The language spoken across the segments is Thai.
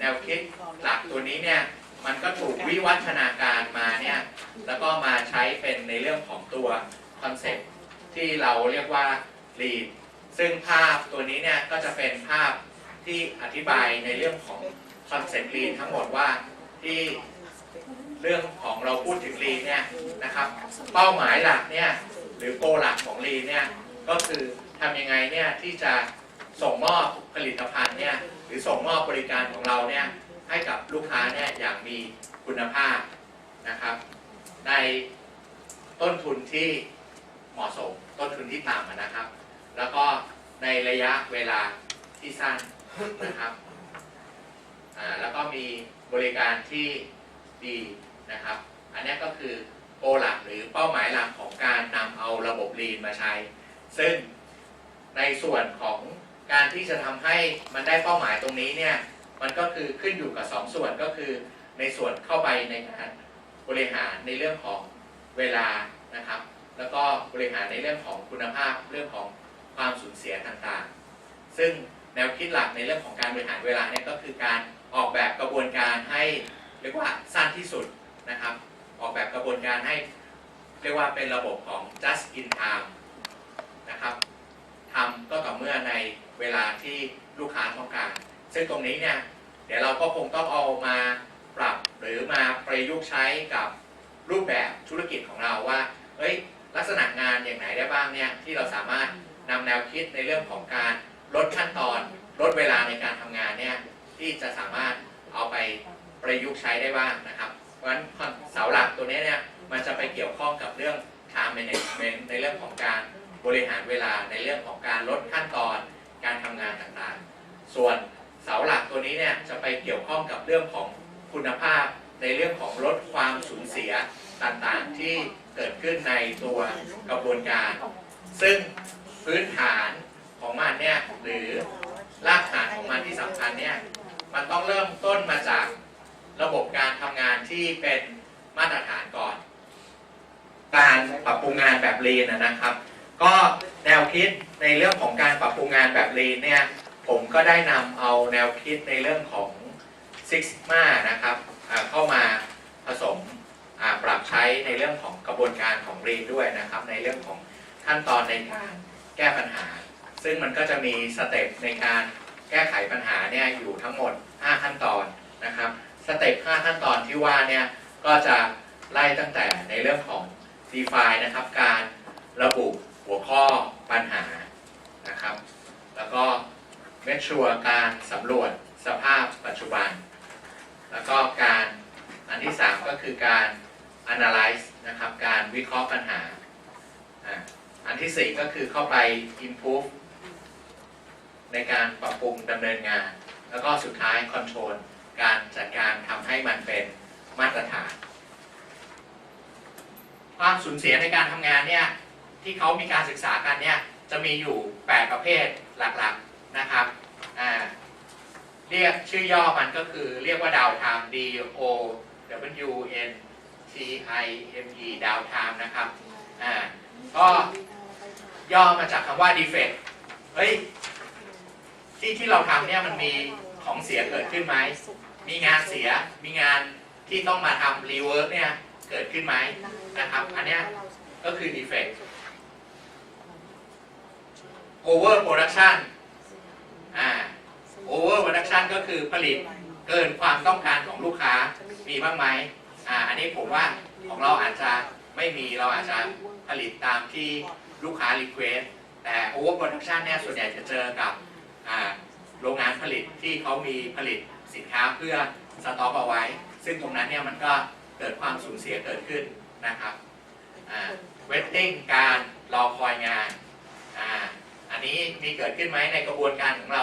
แนวคิดหลักตัวนี้เนี่ยมันก็ถูกวิวัฒนาการมาเนี่ยแล้วก็มาใช้เป็นในเรื่องของตัวคอนเซ็ปที่เราเรียกว่า lead ซึ่งภาพตัวนี้เนี่ยก็จะเป็นภาพที่อธิบายในเรื่องของคอนเซ็ปต์ lead ทั้งหมดว่าที่เรื่องของเราพูดถึง lead เนี่ยนะครับ เป้าหมายหลักเนี่ยหรือโกหลักของ lead เนี่ยก็คือทำยังไงเนี่ยที่จะส่งมอบผลิตภัณฑ์เนี่ย รือส่งมอบบริการของเราเนี่ยให้กับลูกค้าเนี่ยอย่างมีคุณภาพนะครับ ในต้นทุนที่เหมาะสม ต้นทุนที่ต่ำนะครับ แล้วก็ในระยะเวลาที่สั้นนะครับแล้วก็มีบริการที่ดีนะครับ อันนี้ก็คือโกหลักหรือเป้าหมายหลักของการนำเอาระบบลีนมาใช้ ซึ่งในส่วนของ การที่จะทำให้มันได้เป้าหมายตรงนี้เนี่ยมันก็คือขึ้นอยู่กับสองส่วนก็คือในส่วนเข้าไปในการบริหารในเรื่องของเวลานะครับ แล้วก็บริหารในเรื่องของคุณภาพเรื่องของความสูญเสียต่างๆ ซึ่งแนวคิดหลักในเรื่องของการบริหารเวลาเนี่ยก็คือการออกแบบกระบวนการให้เรียกว่าสั้นที่สุดนะครับ ออกแบบกระบวนการให้เรียกว่าเป็นระบบของ just in time นะครับ ทำก็ต่อเมื่อในเวลาที่ลูกค้าต้องการ ซึ่งตรงนี้เนี่ยเดี๋ยวเราก็คงต้องเอามาปรับหรือมาประยุกต์ใช้กับรูปแบบธุรกิจของเราว่าเฮ้ยลักษณะงานอย่างไหนได้บ้างเนี่ยที่เราสามารถนำแนวคิดในเรื่องของการลดขั้นตอน ลดเวลาในการทำงานเนี่ยที่จะสามารถเอาไปประยุกต์ใช้ได้บ้างนะครับเพราะฉะนั้นเสาหลักตัวนี้เนี่ยมันจะไปเกี่ยวข้องกับเรื่อง time management ในเรื่องของการ บริหารเวลาในเรื่องของการลดขั้นตอนการทำงานต่างๆ ส่วนเสาหลักตัวนี้เนี่ยจะไปเกี่ยวข้องกับเรื่องของคุณภาพ ในเรื่องของลดความสูญเสียต่างๆ ที่เกิดขึ้นในตัวกระบวนการ ซึ่งพื้นฐานของมันเนี่ยหรือรากฐานของมันที่สำคัญเนี่ยมันต้องเริ่มต้นมาจากระบบการทำงานที่เป็นมาตรฐานก่อน การปรับปรุงงานแบบลีนนนะครับ ก็แนวคิดในเรื่องของการปรับปรุงงานแบบลีนเนี่ยผมก็ได้นำเอาแนวคิดในเรื่องของ Six Sigma นะครับเข้ามาผสมปรับใช้ในเรื่องของกระบวนการของลีนด้วยนะครับ ในเรื่องของขั้นตอนในการแก้ปัญหา ซึ่งมันก็จะมีสเต็ปในการแก้ไขปัญหาเนี่ยอยู่ทั้งหมด 5 ขั้นตอนนะครับสเต็ป5ขั้นตอนที่ว่าเนี่ยก็จะไล่ตั้งแต่ในเรื่องของ define นะครับการระบุ หัวข้อปัญหานะครับ แล้วก็ make sure การสำรวจสภาพปัจจุบัน แล้วก็การอันที่ 3 ก็คือการ analyze นะครับ การวิเคราะห์ปัญหา อันที่ 4 ก็คือเข้าไป improve ในการปรับปรุงดำเนินงาน แล้วก็สุดท้าย control การจัดการทำให้มันเป็นมาตรฐาน ความสูญเสียในการทำงานเนี่ย ที่เขามีการศึกษากันเนี่ยจะมีอยู่ 8 ประเภทหลักๆนะครับเรียกชื่อย่อมันก็คือเรียกว่าดาวไทม์ D O W N T I M E ดาวไทม์นะครับก็ย่อมาจากคำว่า defect เฮ้ยที่ที่เราทำเนี่ยมันมีของเสียเกิดขึ้นไหม มีงานเสีย มีงานที่ต้องมาทำรีเวิร์กเนี่ยเกิดขึ้นไหมนะครับ อันเนี้ยก็คือ defect over production อ่า over production ก็คือผลิตเกินความต้องการของลูกค้ามีบ้างไหมอ่าอันนี้ผมว่าของเราอาจจะไม่มีเราอาจจะผลิตตามที่ลูกค้า request แต่ over production เนี่ยส่วนใหญ่จะเจอกับอ่าโรงงานผลิตที่เขามีผลิตสินค้าเพื่อสต็อกเอาไว้ ซึ่งตรงนั้นเนี่ยมันก็เกิดความสูญเสียเกิดขึ้นนะครับอ่า waiting การรอคอยงานอ่าอั นี้มีเกิดขึ้นไหมในกระบวนการของเรา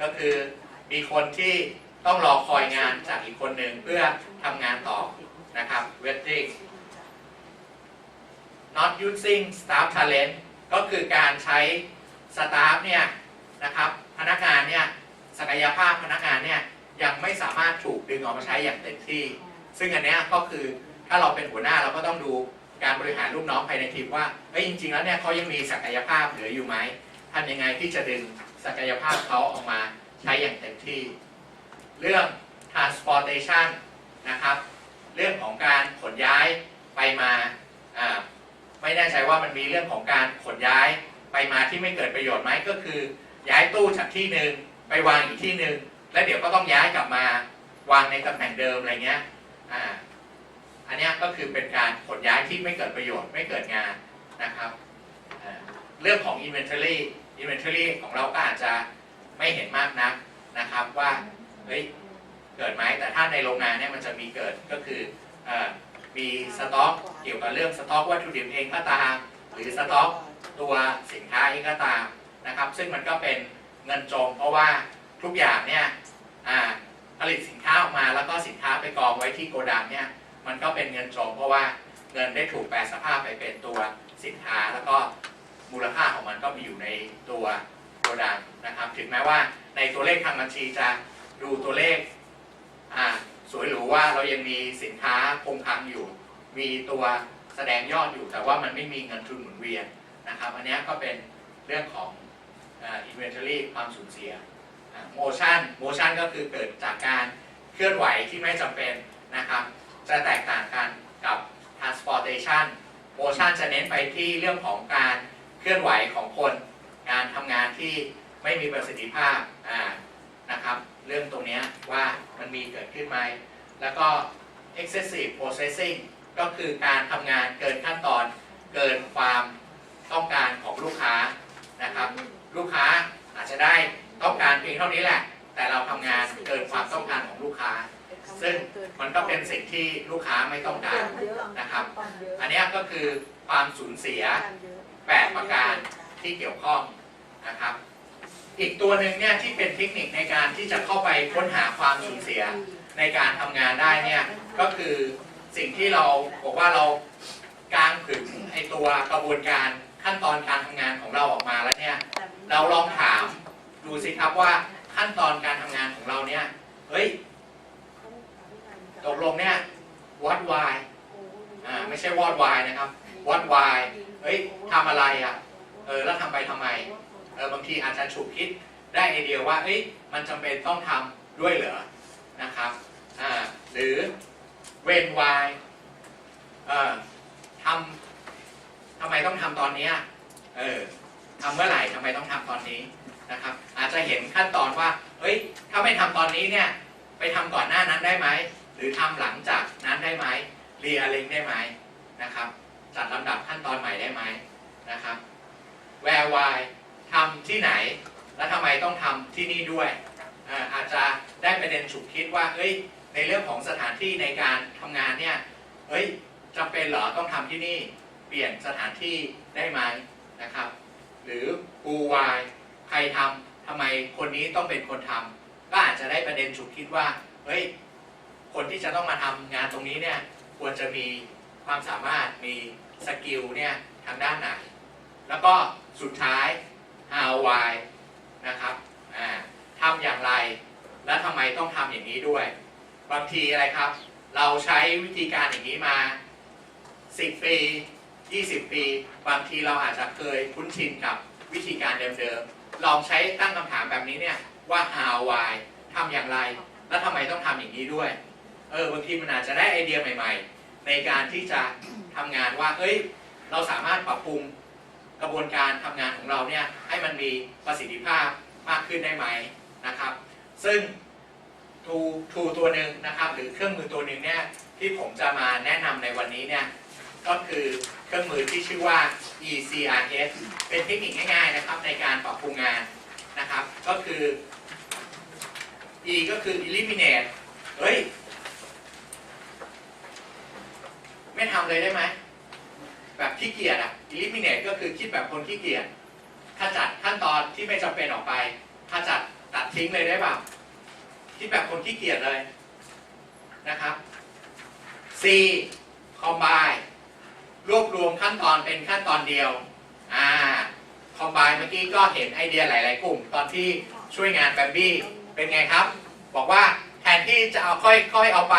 ก็คือมีคนที่ต้องรอคอยงานจากอีกคนหนึ่งเพื่อทำงานต่อนะครับ waiting not using staff talent ก็คือการใช้สตาฟเนี่ยนะครับพนักงานเนี่ยศักยภาพพนักงานเนี่ยยังไม่สามารถถูกดึงออกมาใช้อย่างเต็มที่ ซึ่งอันนี้ก็คือถ้าเราเป็นหัวหน้าเราก็ต้องดูการบริหารลูกน้องภายในทีมว่าเฮ้ยจริง ๆ แล้วเนี่ยเขายังมีศักยภาพเหลืออยู่ไหม ทำยังไงที่จะดึงศักยภาพเขาออกมาใช้อย่างเต็มที่ เรื่อง transportation นะครับ เรื่องของการขนย้ายไปมาไม่แน่ใจว่ามันมีเรื่องของการขนย้ายไปมาที่ไม่เกิดประโยชน์ไหมก็คือ ย้ายตู้จากที่หนึ่งไปวางอีกที่หนึ่งแล้วเดี๋ยวก็ต้องย้ายกลับมาวางในตำแหน่งเดิมอะไรเงี้ยอ่าอันนี้ก็คือเป็นการขนย้ายที่ไม่เกิดประโยชน์ไม่เกิดงานนะครับ เรื่องของ inventory inventory ของเราก็อาจจะไม่เห็นมากนักนะครับว่าเฮ้ยเกิดไหมแต่ถ้าในโรงงานเนี่ยมันจะมีเกิดก็คืออมีสต็อกเกี่ยวกับเรื่องสต็อกวัตถุดิบเองก็ตาม หรือสต็อกตัวสินค้าเองก็ตามนะครับ ซึ่งมันก็เป็นเงินจมเพราะว่าทุกอย่างเนี่ยผลิตสินค้าออกมาแล้วก็สินค้าไปกองไว้ที่โกดังเนี่ยมันก็เป็นเงินจมเพราะว่าเงินได้ถูกแปลสภาพไปเป็นตัวสินค้าแล้วก็ มูลค่าของมันก็มีอยู่ในตัวโกดังนะครับ ถึงแม้ว่าในตัวเลขทางบัญชีจะดูตัวเลขสวยหรูว่าเรายังมีสินค้าคงคลังอยู่ มีตัวแสดงยอดอยู่แต่ว่ามันไม่มีเงินทุนหมุนเวียนนะครับ อันนี้ก็เป็นเรื่องของอ่า inventory ความสูญเสียอ่า motion motion ก็คือเกิดจากการเคลื่อนไหวที่ไม่จำเป็นนะครับ จะแตกต่างกันกับ transportation motion จะเน้นไปที่เรื่องของการ เคลื่อนไหวของคนการทำงานที่ไม่มีประสิทธิภาพนะครับ เรื่องตรงนี้ว่ามันมีเกิดขึ้นไหม แล้วก็ excessive processing ก็คือการทำงานเกินขั้นตอนเกินความต้องการของลูกค้านะครับ ลูกค้าอาจจะได้ต้องการเพียงเท่านี้แหละ แต่เราทำงานเกินความต้องการของลูกค้า ซึ่งมันก็เป็นสิ่งที่ลูกค้าไม่ต้องการนะครับ อันนี้ก็คือความสูญเสีย 8 ประการที่เกี่ยวข้องนะครับ อีกตัวหนึ่งเนี่ยที่เป็นเทคนิคในการที่จะเข้าไปค้นหาความสูญเสียในการทำงานได้เนี่ยก็คือสิ่งที่เราบอกว่าเรากางผึงไอตัวกระบวนการขั้นตอนการทำงานของเราออกมาแล้วเนี่ยเราลองถามดูสิครับว่าขั้นตอนการทำงานของเราเนี่ยเฮ้ยตกลงเนี่ย what why อ่าไม่ใช่ what why นะครับ what why เฮ้ยทำอะไรอะเออแล้วทำไปทำไมเออบางทีอาจจะฉุกคิดได้ไอเดียว่าเอ้ยมันจำเป็นต้องทำด้วยเหรอนะครับอ่าหรือ when why เอ่อทำทำไมต้องทำตอนนี้เออทำเมื่อไหร่ทำไมต้องทำตอนนี้นะครับอาจจะเห็นขั้นตอนว่าเฮ้ยถ้าไม่ทำตอนนี้เนี่ยไปทำก่อนหน้านั้นได้ไหมหรือทำหลังจากนั้นได้ไหมเรียเล็งได้ไหมนะครับ จัดลำดับขั้นตอนใหม่ได้ไหมนะครับ where why ทำที่ไหน แล้วทำไมต้องทำที่นี่ด้วย อาจจะได้ประเด็นฉุกคิดว่าเอ้ย ในเรื่องของสถานที่ในการทำงานเนี่ยเฮ้ยจำเป็นเหรอต้องทำที่นี่ เปลี่ยนสถานที่ได้ไหมนะครับ หรือ who why ใครทำทำไมคนนี้ต้องเป็นคนทำก็อาจจะได้ประเด็นฉุกคิดว่าเฮ้ยคนที่จะต้องมาทำงานตรงนี้เนี่ยควรจะมีความสามารถมี สกิลเนี่ยทางด้านไหน แล้วก็สุดท้าย how why นะครับทำอย่างไรและทำไมต้องทำอย่างนี้ด้วย บางทีอะไรครับ เราใช้วิธีการอย่างนี้มา 10 ปี 20 ปี บางทีเราอาจจะเคยคุ้นชินกับวิธีการเดิมๆลองใช้ตั้งคำถามแบบนี้เนี่ยว่า how why ทำอย่างไร และทำไมต้องทำอย่างนี้ด้วย เออบางทีมันอาจจะได้ไอเดียใหม่ ๆ ในการที่จะทำงานว่า เอ้ย เราสามารถปรับปรุงกระบวนการทำงานของเราเนี่ยให้มันมีประสิทธิภาพมากขึ้นได้ไหมนะครับ ซึ่งทูทูตัวหนึ่งนะครับ หรือเครื่องมือตัวหนึ่งเนี่ยที่ผมจะมาแนะนำในวันนี้เนี่ยก็คือเครื่องมือที่ชื่อว่า ECRS เป็นเทคนิคง่าย ๆนะครับ ในการปรับปรุงงานนะครับ ก็คือ E ก็คือ eliminate เฮ้ย ไม่ทำเลยได้ไหม แบบขี้เกียจอะ eliminate ก็คือคิดแบบคนขี้เกียจขจัดขั้นตอนที่ไม่จำเป็นออกไปขจัดตัดทิ้งเลยได้ป่าคิดแบบคนขี้เกียจเลยนะครับ C combine รวบรวมขั้นตอนเป็นขั้นตอนเดียว อ่า combine เมื่อกี้ก็เห็นไอเดียหลาย ๆ กลุ่ม ตอนที่ช่วยงานแบมบี้ เป็นไงครับ บอกว่าแทนที่จะเอาค่อย ๆ เอาไป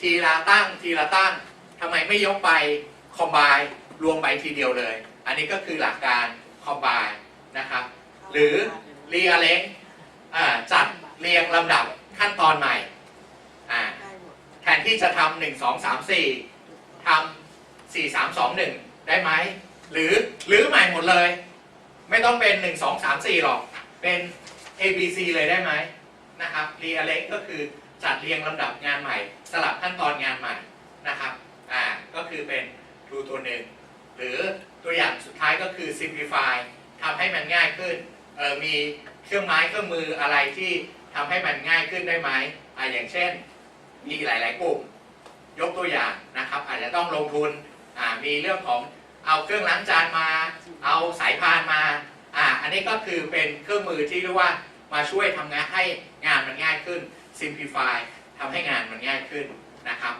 ทีละตั้งทีละตั้งทำไมไม่ยกไป combine รวมไปทีเดียวเลย อันนี้ก็คือหลักการ combine นะครับ หรือ rearrange อ่าจัดเรียงลำดับขั้นตอนใหม่แทนที่จะทำหนึ่งสองสามสี่ทำสี่สามสองหนึ่งได้ไหมหรือหรือใหม่หมดเลย ไม่ต้องเป็นหนึ่งสองสามสี่หรอก เป็น A B C เลยได้ไหมนะครับ rearrange ก็คือจัดเรียงลำดับงานใหม่ ลับขั้นตอนงานใหม่นะครับอ่าก็คือเป็น do ตัวหนึ่งหรือตัวอย่างสุดท้ายก็คือ simplify ทำให้มันง่ายขึ้นเออมีเครื่องไม้เครื่องมืออะไรที่ทำให้มันง่ายขึ้นได้ไหมอ่าอย่างเช่น มีหลาย ๆ กลุ่ม ยกตัวอย่างนะครับ อาจจะต้องลงทุนอ่ามีเรื่องของเอาเครื่องล้างจานมา เอาสายพานมาอ่าอันนี้ก็คือเป็นเครื่องมือที่เรียกว่ามาช่วยทำงานให้งานมันง่ายขึ้น simplify ทำให้งานมันง่ายขึ้นนะครับ